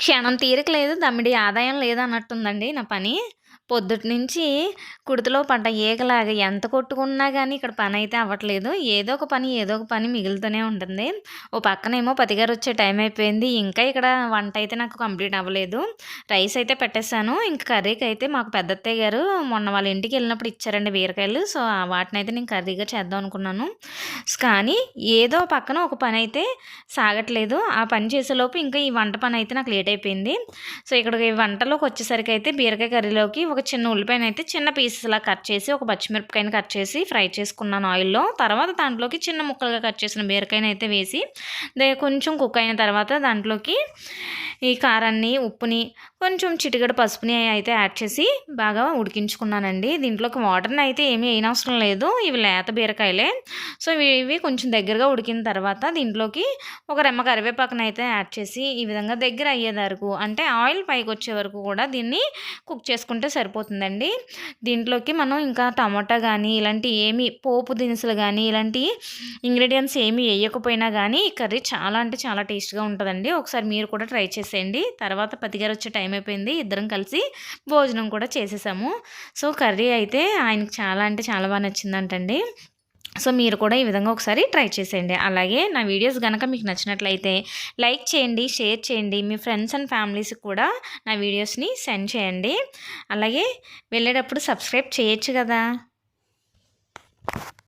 క్షణం తీరిక లేదు, దమ్మిడి ఆదాయం లేదన్నట్టుందండి నా పని. పొద్దుటి నుంచి కుడితిలో పంట ఏకలాగా ఎంత కొట్టుకున్నా కానీ ఇక్కడ పని అయితే అవ్వట్లేదు. ఏదో ఒక పని, ఏదో ఒక పని మిగులుతూనే ఉంటుంది. ఓ పక్కనేమో పతిగారొచ్చే టైం అయిపోయింది. ఇంకా ఇక్కడ వంట అయితే నాకు కంప్లీట్ అవ్వలేదు. రైస్ అయితే పెట్టేసాను. కర్రీకి అయితే మాకు పెద్దత్తయ్య గారు మొన్న వాళ్ళ ఇంటికి వెళ్ళినప్పుడు ఇచ్చారండి బీరకాయలు. సో, వాటిని అయితే నేను కర్రీగా చేద్దాం అనుకున్నాను. కానీ ఏదో పక్కన ఒక పని అయితే సాగట్లేదు. ఆ పని చేసేలోపు ఇంకా ఈ వంట పని అయితే నాకు లేట్ అయిపోయింది. సో, ఇక్కడికి అయితే బీరకాయ కర్రీలోకి ఒక చిన్న ఉల్లిపాయనైతే చిన్న పీసెస్‌లా కట్ చేసి, ఒక పచ్చిమిరపకాయని కట్ చేసి ఫ్రై చేసుకున్నాను ఆయిల్‌లో. తర్వాత దాంట్లోకి చిన్న ముక్కలుగా కట్ చేసిన బీరకాయనైతే వేసి, కొంచెం కుక్ అయిన తర్వాత దాంట్లోకి ఈ కారాన్ని, ఉప్పుని, కొంచెం చిటికడ పసుపుని అయితే యాడ్ చేసి బాగా ఉడికించుకున్నానండి. దీంట్లోకి వాటర్‌ని అయితే ఏమీ వేయనవసరం లేదు. ఇవి లేత బీరకాయలే. సో, ఇవి ఇవి కొంచెం దగ్గరగా ఉడికిన తర్వాత దీంట్లోకి ఒక రెమ్మ కరివేపాకునైతే యాడ్ చేసి, ఈ విధంగా దగ్గర అయ్యే వరకు అంటే ఆయిల్ పైకి వచ్చే వరకు కూడా దీన్ని కుక్ చేసుకుంటే సరిపోతుందండి. దీంట్లోకి మనం ఇంకా టమాటా కానీ ఇలాంటి ఏమి పోపు దినుసులు కానీ ఇలాంటి ఇంగ్రీడియంట్స్ ఏమి వేయకపోయినా కానీ ఈ కర్రీ చాలా అంటే చాలా టేస్ట్‌గా ఉంటుందండి ఒకసారి మీరు కూడా ట్రై చేసి చేసేయండి. తర్వాత పతిగారొచ్చే టైం అయిపోయింది. ఇద్దరం కలిసి భోజనం కూడా చేసేసాము. సో, కర్రీ అయితే ఆయనకి చాలా అంటే చాలా బాగా నచ్చిందంటండి. సో, మీరు కూడా ఈ విధంగా ఒకసారి ట్రై చేసేయండి. అలాగే నా వీడియోస్ కనుక మీకు నచ్చినట్లయితే లైక్ చేయండి, షేర్ చేయండి. మీ ఫ్రెండ్స్ అండ్ ఫ్యామిలీస్‌కి కూడా నా వీడియోస్‌ని సెండ్ చేయండి. అలాగే వెళ్ళేటప్పుడు సబ్స్క్రైబ్ చేయొచ్చు కదా